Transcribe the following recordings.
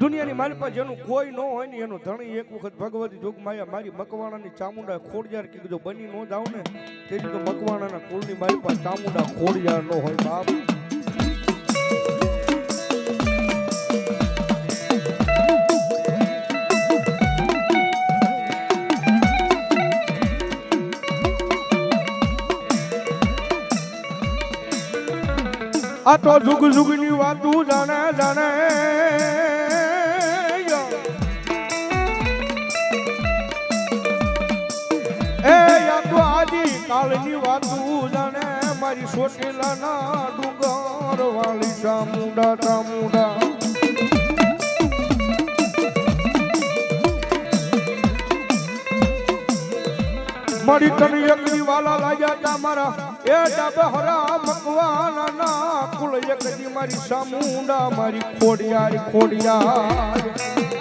દુનિયાની મારી પાસે જેનું કોઈ ન હોય ને એનું ધણી એક વખત ભગવતી જોગ માયા, મારી મકવાણાની ચામુંડા ખોડિયાર કે કીધું બની ન જાવ ને, તેથી તો મકવાણાના કુળની મારી પાસે ચામુંડા ખોડિયાર ન હોય બાપ. આ તો જુગ જુગની વાતું જાણે જાણે. કાલની વાતું જાણે મારી સોટેલાના ડુંગર વાળી ચામુંડા ચામુંડા. મારી તને એકની વાલા લાગ્યા તા મારા. એ ડબહરા મકવાના ના કુલ એકની મારી સામુંડા મારી ખોડિયાર ખોડિયાર.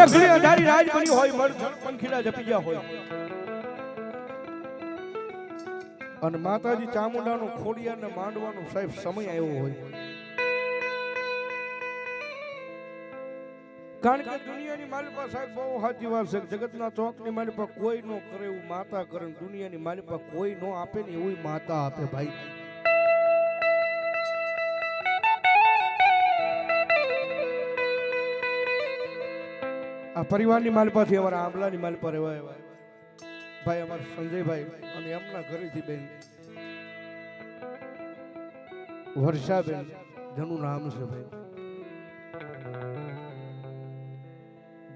મેઘલી અઢારી રાજ બની હોય મળ પંખીડા જપી ગયા હોય. અને માતાજી ચામુંડાનું ખોડિયાર ને માંડવાનો સાહેબ સમય આવ્યો હોય. કારણ કે દુનિયાની માલિપા સાહેબ બહુ સાચી વાત છે જગતના ચોકની માલિપા કોઈ નો કરે એવું માતા કરે દુનિયાની માલિપા કોઈ નો આપે ને એવું માતા આપે ભાઈ. પરિવારની માલપાથી અમારા આંબલાની માલ રહેવા એવા ભાઈ, અમારા સંજયભાઈ અને એમના ઘરેથી બેન. વર્ષાબેન, જેનું નામ છે ભાઈ.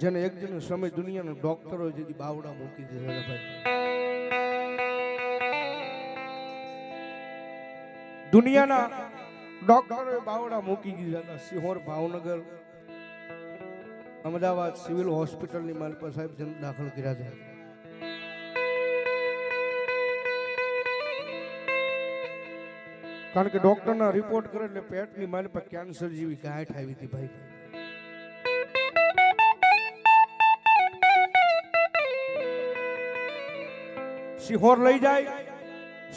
જેને એક દિન સમય દુનિયાના ડોક્ટરો જેથી બાવડા મૂકી દીધા ભાઈ. દુનિયાના ડોક્ટરોએ બાવડા મૂકી દીધા સિહોર ભાવનગર અમદાવાદ સિવિલ હોસ્પિટલની માલિકા સાહેબ જન દાખલ કર્યા છે. કારણ કે ડોક્ટરના રિપોર્ટ કરે એટલે પેટની માલિકા કેન્સર જેવી ગાંઠ આવી હતી ભાઈ. સિહોર લઈ જાય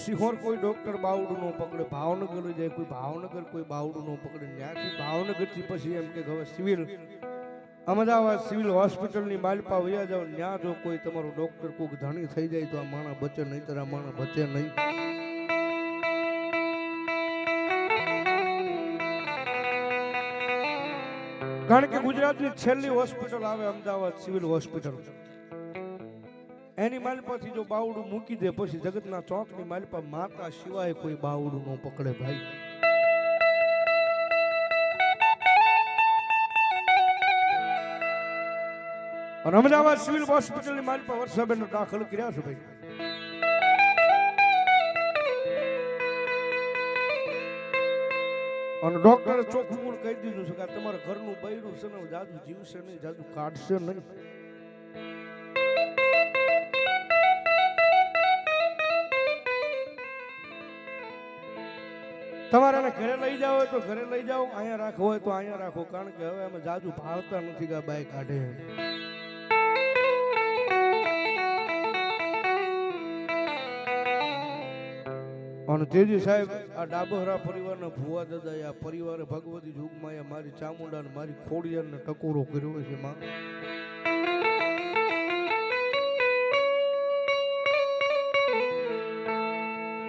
સિહોર કોઈ ડોક્ટર બાવડું નો પકડે, ભાવનગર લઈ જાય, કોઈ ભાવનગર કોઈ બાવડું નો પકડે. ત્યાંથી ભાવનગરથી પછી એમ કે હવે સિવિલ અમદાવાદ સિવિલ હોસ્પિટલની માલપા વયા જાવ ત્યાં જો કોઈ તમારો ડોક્ટર કોઈક ધણી થઈ જાય તો આ માણસ બચે નહીં, તારા માણા બચે નહીં. કારણ કે ગુજરાતની છેલ્લી હોસ્પિટલ આવે અમદાવાદ સિવિલ હોસ્પિટલ. એની માલપાથી જો બાવડું મૂકી દે, પછી જગતના ચોકની માલપા માતા સિવાય કોઈ બાવડું ન પકડે ભાઈ. અને અમદાવાદ સિવિલ હોસ્પિટલની માલપા વર્ષાબેન દાખલ કર્યા છે ભાઈ. અને ડોક્ટરે ચોખ્ખું મૂળ કહી દીધું છે કે તમારા ઘરનું બૈરું છે ને, જાજુ જીવશે નહીં, જાજુ કાઢશે નહીં. તમારે એને ઘરે લઈ જાવ હોય તો ઘરે લઈ જાઓ, અહીંયા રાખવો હોય તો અહીંયા રાખો, કારણ કે હવે અમે જાજુ ભાળતા નથી કે બાય કાઢે. અને તેજી સાહેબ, આ ડાબહરા પરિવારના ભુવા દાદા આ પરિવારે ભગવતી જુગમાં મારી ચામુંડા ને મારી ખોડિયાર ને ટકોરો કર્યો છે, માં.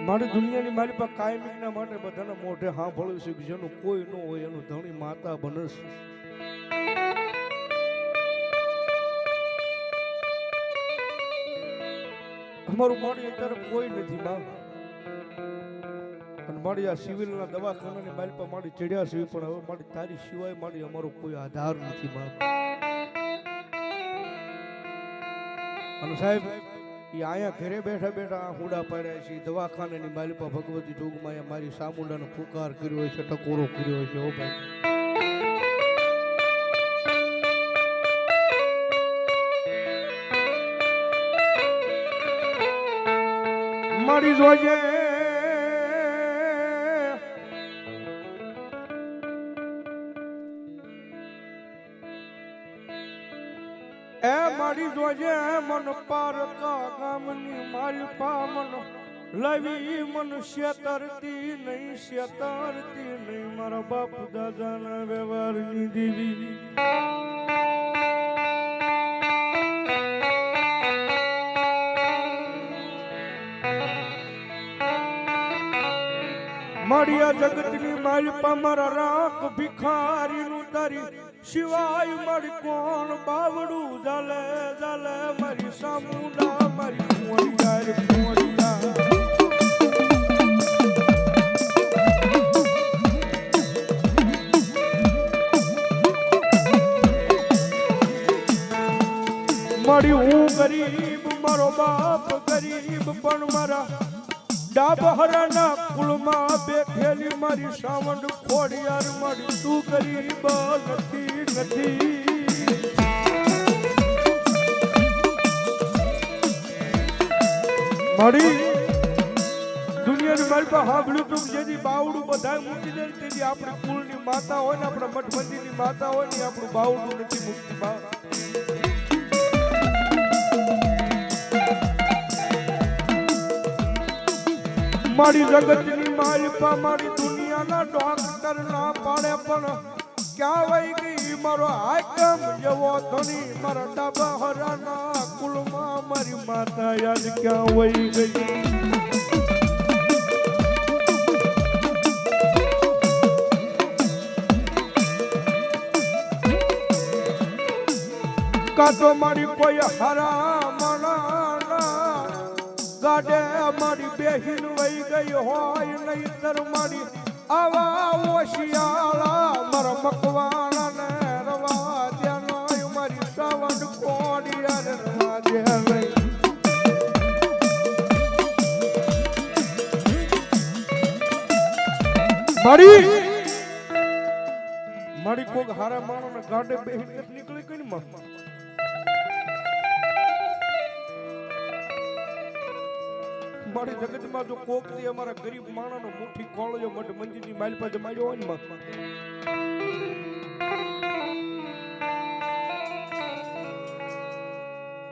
મારી દુનિયાની મારી પાસે કાયમિકના માટે બધાના મોઢે સાંભળ્યું છે કે જેનું કોઈ ન હોય એનું ધણી માતા બનશે અમારું મોડી અત્યારે કોઈ નથી, માં. અને મારી આ સિવિલના દવાખાનાની મારી પાસે મારી ચડ્યા છે, પણ હવે મારી તારી સિવાય મારી અમારો કોઈ આધાર નથી બાપ અને સાહેબ એ અહીંયા ઘરે બેઠા બેઠા આ હુડા પાડ્યા છે દવાખાનાની માલિપા ભગવતી જોગમાં મારી સામુંડાનો પુકાર કર્યો હોય છે, ટકોરો કર્યો છે ઓ ભાઈ. મારી જોજે. એ મારી જોજે મન પારકા ગામની મારી પા મન લવી મન શેતરતી નહીં શેતરતી નહીં. મારા બાપ દાદાના વ્યવહારની દેવી. મળ્યા જગતની માલિપા મારા રાખ ભિખારીનું તારી. શિવાય મારી કોણ બાવડું જલે જલે મારી સામુંડા મારી કુંવરિયા મારી સાવંડ ખોડિયાર મારી તું ગરીબ નથી નથી. મારી દુનિયાની મારી પાસે સાંભળ્યું તું જેથી બાવડું બધા મૂકી દે તેથી આપણી કુળની માતા હોય ને આપણા મઠબંધીની માતા હોય ને આપણું બાવડું નથી મૂકતી બા. મારી જગતની મારી પણ ક્યાં વહી ગઈ. મારો આકમ જવો ધણી, મારા ડાબા હરાના કુલમાં મારી માતા યાદ ક્યાં વહી ગઈ કાતો મારી કોઈ હરા મણા ગાડે મારી બેહીન વહી ગઈ હોય, નહીતર મારી આવા ઓશિયાળા મારા મકવાણા ને રવા દેનો મારી સાવડ કોડિયા ને રવા દે મારી? મારી કોક હારા માણો ને ગાડે બેહીન નીકળી કઈ માં મારી જગતમાં જો કોક દી અમારા ગરીબ માણસનો મુઠ્ઠી કોળજો મઠ મંજીની માલ પાસે માર્યો હોય ને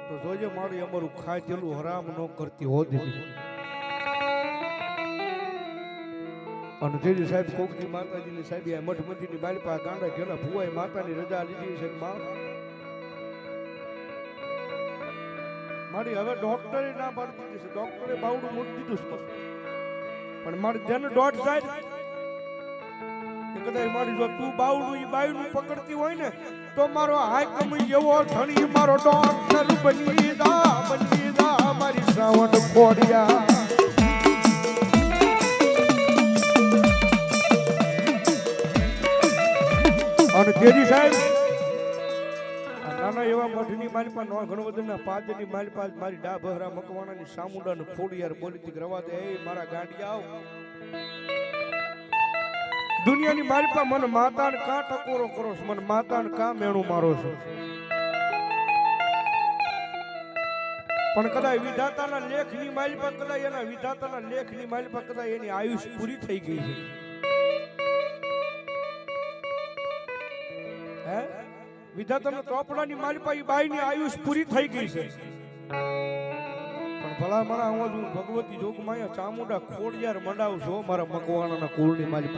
તો જોજે મારી અમારું ખાધેલું હરામ ન કરતી હોતી અને તેજી સાહેબ કોકની માતાજીની સાહેબ મઠ મંદિરની માલ પાસે ગાંડા ઘેરા ભુવાઈ માતાની રજા લીધી છે માં? મારી હવે ડોક્ટરે ના પાડી દીધી છે ડોક્ટરે બાવડું મૂકી દીધું છે પણ મારી જેને દોઢ જાય કે કદાચ મારી જો તું બાવડું, ઈ બાયનું પકડતી હોય ને, તો મારો હાકમ એવો ધણી, મારો ડોક્ટર બની દા બની દા મારી શ્રાવણ ખોડિયા. અને તેજી સાહેબ એવા મઠની મારી પાસે નો ઘણો બધું પાદની મારી પાસે મારી ડા ભહરા મકવાણાની સામુંડા ને ખોડી યાર બોલી તી રવા દે મારા ગાડી આવ. દુનિયાની મારી પાસે મને માતા ને કા ટકોરો કરો છો? મને માતા ને કા મેણું મારો છો? પણ કદાચ વિધાતાના લેખની મારી પાસે કદાચ એના વિધાતાના લેખની મારી પાસે કદાચ એની આયુષ પૂરી થઈ ગઈ છે. વિધાતાના ચોપડાની મારી પાસે બાઈની આયુષ પૂરી થઈ ગઈ છે. પણ ભલા મારા હું હું ભગવતી જોગમાયા ચામુંડા ખોડિયાર મંડાવ છો મારા મકવાણાના કુળની પાસે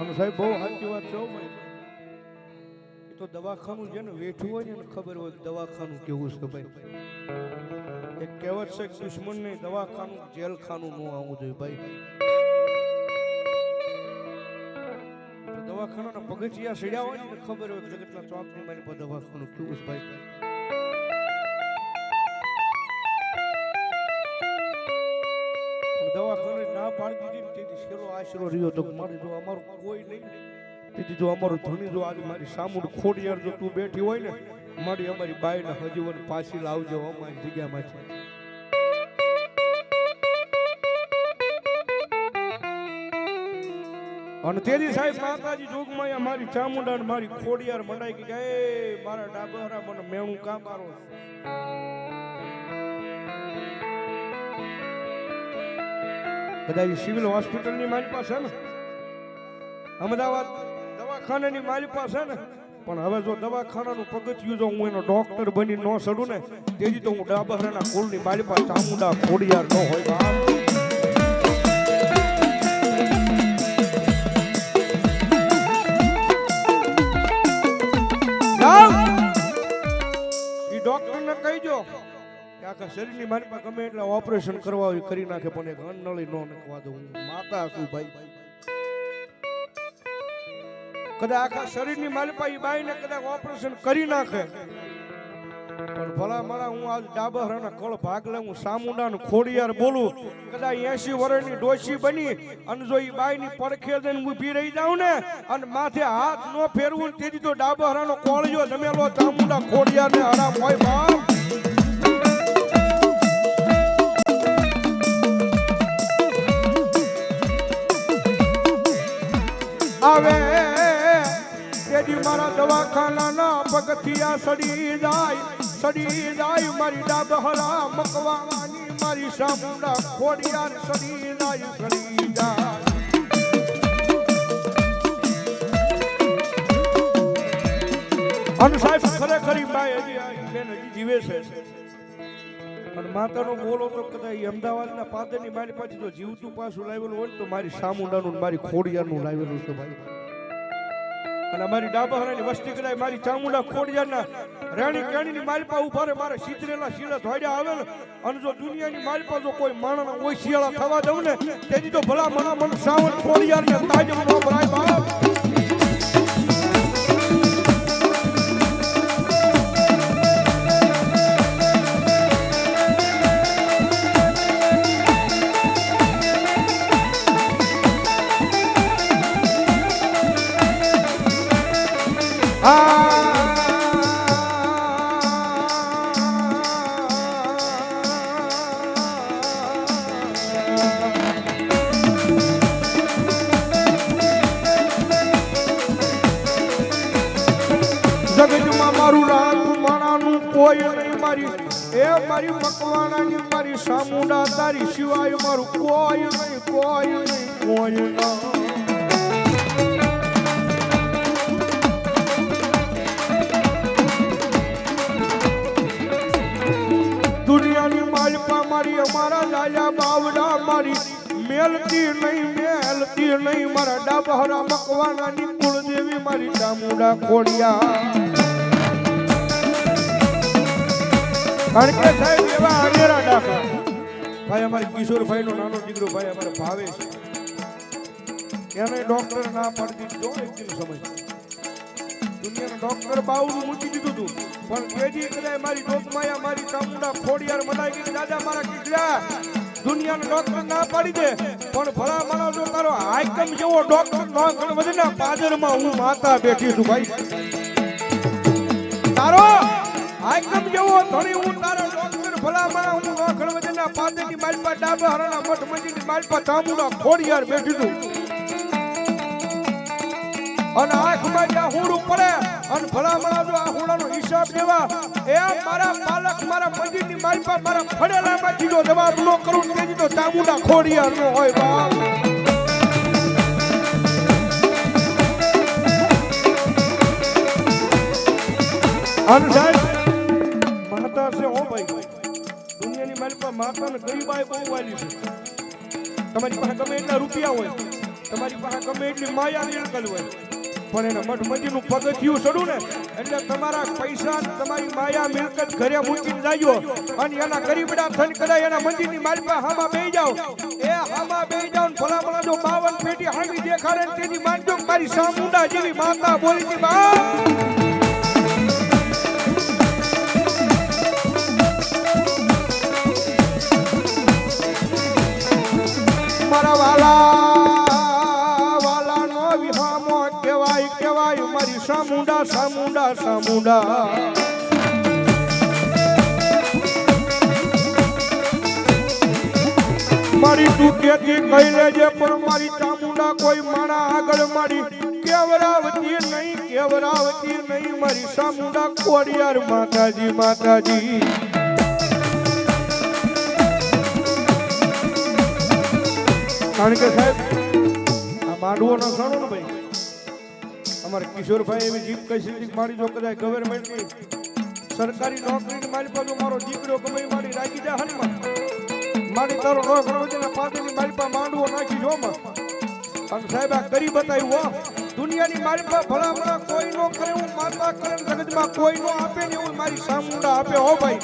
અને સાહેબ, બહુ સાચી વાત છે એ તો દવાખાનું છે ને, વેઠું હોય ને ખબર હોય દવાખાનું કેવું છે ભાઈ. એક કહેવત છે દુશ્મનને દવાખાનું, જેલખાનું ન આવવું જોઈએ ભાઈ. દવાખાનાના પગથિયા સીડ્યા હોય ને, ખબર હોય જગતના ચોકની મારી પર દવાખાનું કેવું છે ભાઈ. દવાખાને ના પાડી દીધી તેથી શેરો આશરો રહ્યો તો મારે જો અમારું કોઈ નહીં. તેથી જો અમારું ધણી જો આજે મારી સામું ખોડિયાર જો તું બેઠી હોય ને, મારી અમારી બાઈને હજીવન પાછી લાવજો અમારી જગ્યામાંથી. અને તેજી સાહેબ માતાજી જોગમાં મારી ચામુંડા ને મારી ખોડિયાર મંડાઈ ગઈ એ, મારા ડાબરા મને મેણું કામ કરો કદાચ સિવિલ હોસ્પિટલની મારી પાસે ને, અમદાવાદ દવાખાનાની મારી પાસે ને, પણ હવે જો દવાખાનાનું પગથિયું જો હું એનો ડોક્ટર બની ન સડું ને તેથી તો હું ડાબહરાના કુળની મારી પાસે ચામુંડા ખોડિયાર ન હોય આખા શરીરની મારી પાસે ગમે એટલા ઓપરેશન કરવા હોય, કરી નાખે, પણ એક અન્નળી નો નાખવા દઉં માતા છું ભાઈ. કદાચ આખા શરીરની મારી પાસે બાઈને કદાચ ઓપરેશન કરી નાખે. પણ ભલા મારા હું આજ ડાબહરાના કળ ભાગ લે હું સામુંડાનું ખોડિયાર બોલું, કદાચ એસી વર્ષની ડોશી બની, અને જો એ બાઈ ની પડખે જઈને ઊભી રહી જાઉં ને, અને માથે હાથ નો ફેરવું ને તેથી તો ડાબહરાનો કોળિયો જમેલો ચામુંડા ખોડિયાર ને હરામ હોય બાપ. મારા દવાખાનાના પગથિયા સડી જાય સડી જાય, મારી ડાબહરા મકવાની મારી સામુંડા ખોડિયાર સડી જાય સડી જાય. અને સાહેબ જીવે છે. પણ માતાનો બોલો તો અમદાવાદના પાદરની મારી પાસે જો જીવતું પાછું લાવેલું હોય તો મારી સામુંડાનું મારી ખોડિયાનું લાવેલું છે ભાઈ. અને અમારી ડાબહરાની વસ્તી કદાચ મારી ચામુંડા ખોડિયાના રાણી કેણીની મારી પાસે ઊભા રહે, મારે સિતરેલા શીલા ધોડ્યા આવે અને જો દુનિયાની માલપા જો કોઈ માણસ હોય શિયાળા થવા દઉં ને તેથી તો ભલા મણા મન સાવન ખોડિયાર ને તાજ નો ભરાય બાપ કોઈ કોઈ દુનિયાની માલપા મારી અમારા લાયા બાવડા મારી મેલતી નહીં મેલતી નહીં, મારા ડાબહરા મકવાનાની કુળદેવી મારી ચામુંડા ખોડિયા કારણ કે સાહેબ એવા અનેરા ડાકા ભાઈ, અમારે કિશોરભાઈ નો નાનો દીકરો ભાઈ અમારે ભાવે છે. એને ડોક્ટર ના પડતી જો એક દિન સમય દુનિયાનો ડોક્ટર બાવડું મૂકી દીધું હતું પણ કેજી કદાય મારી ડોકમાયા મારી ચામુંડા, ખોડિયાર મનાઈ ગઈ દાદા મારા કીધા દુનિયાનો ડોક્ટર ના પાડી દે. પણ ભલા માણસ જો તારો હાઈકમ જેવો ડોક્ટર નો ગણ વધે ને, પાદરમાં હું માતા બેઠી છું ભાઈ. તારો હાઈકમ જેવો ધણી હું તારો ભલા માણસ હું ન ગણ વધે ને પાદરની માલપા ડાબા હરાના મઠ મંદિરની માલપા ચામુંડા ખોડિયાર બેઠી છું. અને આંખમાં જ્યાં હુંડું પડે અને ભલામણા જો આ હુંડાનો હિસાબ દેવા એ મારા પાલક મારા મંદિરની મારી પાસે મારા ફળેલામાંથી જો જવાબ ન કરું તેથી તો ચામુંડા ખોડિયાર નો હોય બાપ. અને માતા ગરીબાઈ બહુ વાલી છે. તમારી પાસે ગમે એટલા રૂપિયા હોય, તમારી પાસે ગમે એટલી માયા નિકલ હોય, પણ એને મઠ મંદિરનું પગથિયું ચડું ને, એટલે તમારા પૈસા તમારી માયા મિલકત ઘરે મૂકીને જાજો અને એના ગરીબડા થઈને કદાચ એના મંદિરની મારી પાસે હામાં બે જાઓ. એ હામાં બે જાઓ ને ભલા ભલા જો બાવન પેટી હામી દેખાડે તેની માનજો મારી સામુંડા જેવી માતા બોલી બા મારા વાલા વાલા વિહામો કહેવાય કેવાય મારી સામુંડા સામુંડા સામુંડા. મારી તું કેતી કહી લેજે, પણ મારી ચામુંડા કોઈ માણા આગળ મારી કેવરાવતી નહીં કેવરાવતી નહીં, મારી સામુંડા કોડિયાર માતાજી માતાજી. કારણ કે સાહેબ, આ માંડવો નો સણો ને ભાઈ. અમારે કિશોરભાઈ એવી જીપ કઈ સિદ્ધિ મારી જો કદાચ ગવર્મેન્ટની સરકારી નોકરીની મારી પાસે મારો દીકરો ગમે મારી રાખી જાય હનમાં મારી તારો નો ઘણો છે પાછળની મારી પાસે માંડવો નાખી જો અને સાહેબ, આ કરી બતાવ્યું હો દુનિયાની મારી પાસે ભલામણા કોઈ નો કરે, હું માતા કરે જગતમાં કોઈ નો આપે ને હું મારી સામુંડા આપે હો ભાઈ.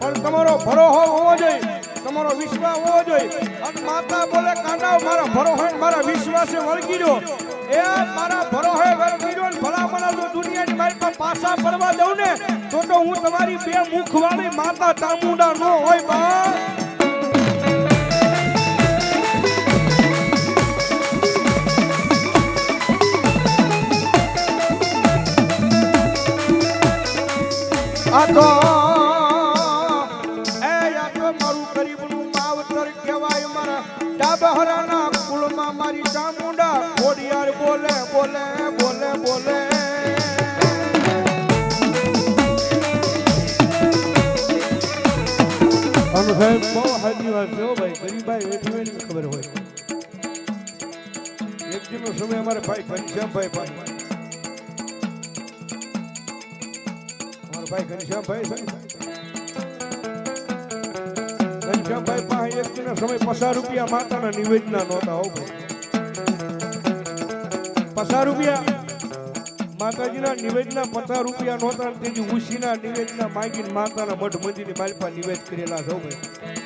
પણ તમારો ભરો હોવો જોઈએ. તમારો વિશ્વાસ હોવો જોઈએ. અને માતા બોલે કાંડા મારા ભરોહો મારા વિશ્વાસે વળગી રહ્યો. એ મારા ભરોહે વળગી ને ભલામણા જો દુનિયાની મારી પર પાછા પડવા દઉં ને, તો તો હું તમારી બે મુખવાળી માતા ચામુંડા નો હોય બા આ ડાબહરાના કુળમાં મારી ચામુંડા, ખોડિયાર બોલે બોલે બોલે બોલે. સાહેબ બહુ સાચી વાત છે ભાઈ, ગરીબાઈ વેઠી હોય ખબર હોય. એક દિનનો સમય અમારે ભાઈ ઘનશ્યામભાઈ ભાઈ અમારા ભાઈ ઘનશ્યામભાઈ છે ને? ઘનશ્યામભાઈ પાસે એક દિનનો સમય પચાસ રૂપિયા માતાના નિવેદના નહોતા, હો પચાસ રૂપિયા માતાજીના નિવેદના પચાસ રૂપિયા નહોતા તેથી ઉશીના નિવેદના માગીને માતાના મઠ મંદિરની માલપા નિવેદ કરેલા સૌ ભાઈ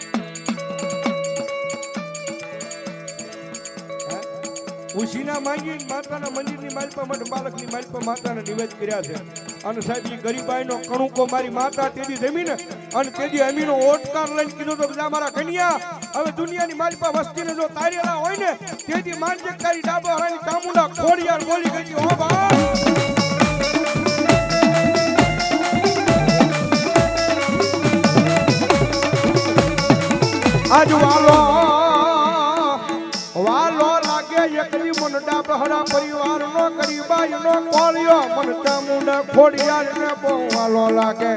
ઉશીના માંગી માતાના મંદિરની માલપા મઠ બાલકની માલપા માતાને નિવેદ કર્યા છે. અને સાહેબ એ ગરીબાઈનો કણુકો મારી માતા તેદી જમીને અને તેદી અમીનો ઓટકાર લઈને કીધું તો બધા મારા કન્યા, હવે દુનિયાની માલપા વસ્તીને જો તારેલા હોય ને તેથી માનજે તારી ડાબા હરાની ચામુંડા ખોડિયાર બોલી ગઈ હો ભાઈ આજ વાલો વાલો લાગે એકલી મન ડાબહરા પરિવાર નો ગરીબાઈ નો કોળિયો. મન ચામુંડા ખોડિયાર ને બોવાલો લાગે.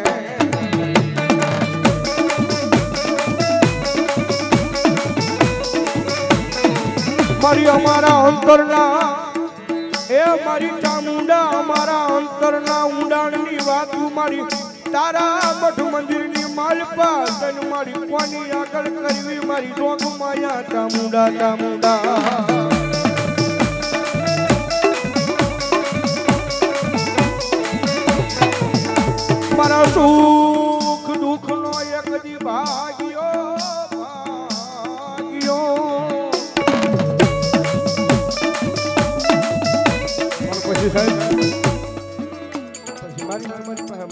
મારી અમારા અંતરના, એ મારી ચામુંડા, અમારા અંતરના ઊંડાણની વાત મારી તારા મઠ મંદિરની માલપા. તન મારી કોની આગળ કરવી? મારી રોગ માયા ચામુંડા ચામુંડા. મારા સુખ દુઃખ નો એક દી ભાગ્યો. પછી સાહેબ? પછી મારી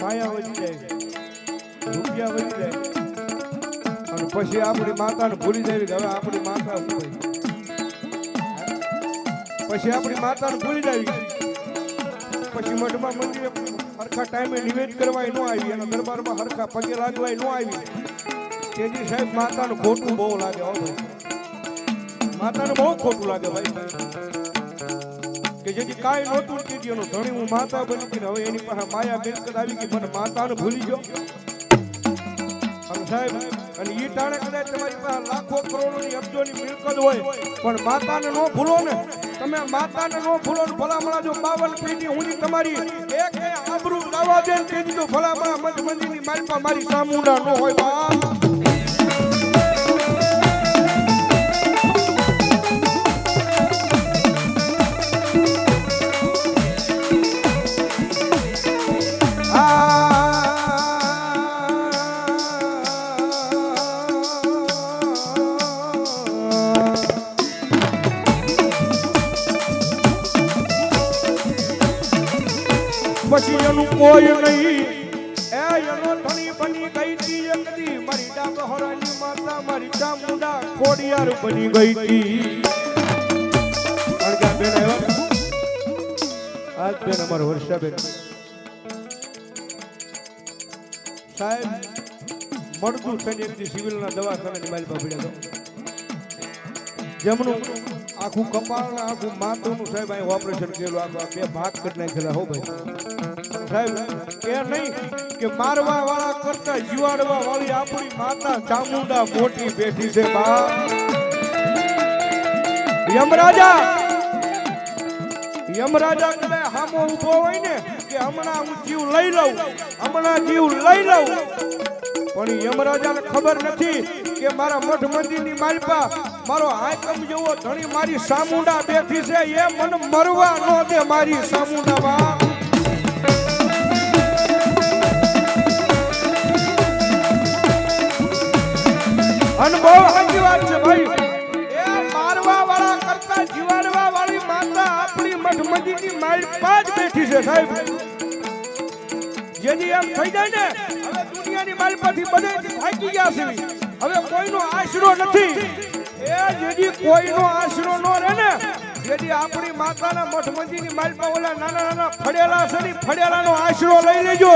માયા વધી જાય રૂપિયા વધી જાય અને પછી આપણી માતાને ભૂલી જાય હવે આપણી માતા પછી આપણી માતાને ભૂલી જાય પછી મઠમાં મંદિરે હરખા ટાઈમે નિવેદ કરવાય ન આવી અને દરબારમાં હરખા પગે લાગવાય ન આવી. તેથી સાહેબ, માતાનું ખોટું બહુ લાગે હો ભાઈ. માતાને બહુ ખોટું લાગે ભાઈ. કે જેથી કાંઈ નહોતું કીધું એનો ધણી હું માતા બની ગઈ હવે એની પાસે માયા મિલકત આવી ગઈ, મને માતાને ભૂલી ગયો અને સાહેબ, અને ઈ ટાણે કદાચ તમારી પાસે લાખો કરોડોની અબજોની મિલકત હોય, પણ માતાને ન ભૂલો ને. તમે માતાને ન ફૂલો ને ભલામણા જો બાવન પેઢી હું તમારી. એક આબરૂ દાવા દે ને તો ભલામણા મજ મંદિરની મારી મારી સામુડા નો હોય બા પછી એનું કોઈ નહીં. એ એનો ધણી બની ગઈ તી એક દી મારી ડાબહરાની માતા, મારી ચામુંડા ખોડિયાર બની ગઈ તી અડગા બેન આવ્યા? આજ બેન અમારા વર્ષાબેન. સાહેબ, મળતું થઈને એક દી સિવિલના દવાખાનાની પાસે પડ્યા તો જેમનું આખું કપાળ આખું માથુંનું સાહેબ અહીં ઓપરેશન કરેલું આખું બે ભાગ કરી નાખેલા હો ભાઈ. સાહેબ એ નહીં કે મારવા વાળા કરતા જીવાડવા વાળી આપણી માતા ચામુંડા મોટી બેઠી છે, બા. યમરાજા! યમરાજા કદાચ હામો ઊભો હોય ને કે હમણાં હું જીવ લઈ લઉં, હમણાં જીવ લઈ લઉં. પણ યમરાજાને ખબર નથી કે મારા મઠ મંદિરની માલપા મારો હાકમ જેવો ધણી મારી સામુંડા બેઠી છે, એ મને મરવા ન દે મારી સામુંડા બા. અને બહુ સાચી વાત છે ભાઈ. એ મારવા વાળા કરતા જીવાડવા વાળી માતા આપણી મઠની માલપા પાંચ બેઠી છે સાહેબ. જેની એમ થઈ જાય ને હવે દુનિયાની માલપાથી બધે થાકી ગયા છે. હવે કોઈનો આશરો નથી. એ જેની કોઈનો આશરો ન રહે ને જેથી આપણી માતાના મઠ મંદિરની માલપા ઓલા નાના નાના ફળેલા છે ને ફળેલાનો આશરો લઈ લેજો.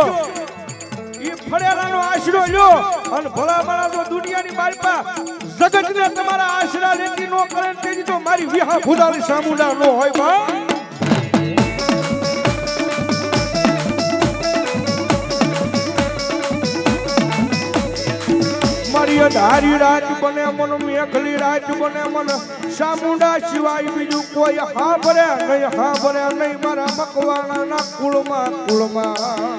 ઈ ફળેલાનો આશરો લ્યો. અને ભલા ભલા તો દુનિયાની માલપા જગતને તમારા આશરા લેતી નો કરે ને તેથી તો મારી વિહા ફુદારી સામુડા નો હોય બા. મારી ધારી રાત બને મન, મેઘલી રાત બને મન. સામુંડા સિવાય બીજું કોઈ હા ભરે નહીં હા ભરે નહીં મારા મકવાણા કુળમાં કુળમાં.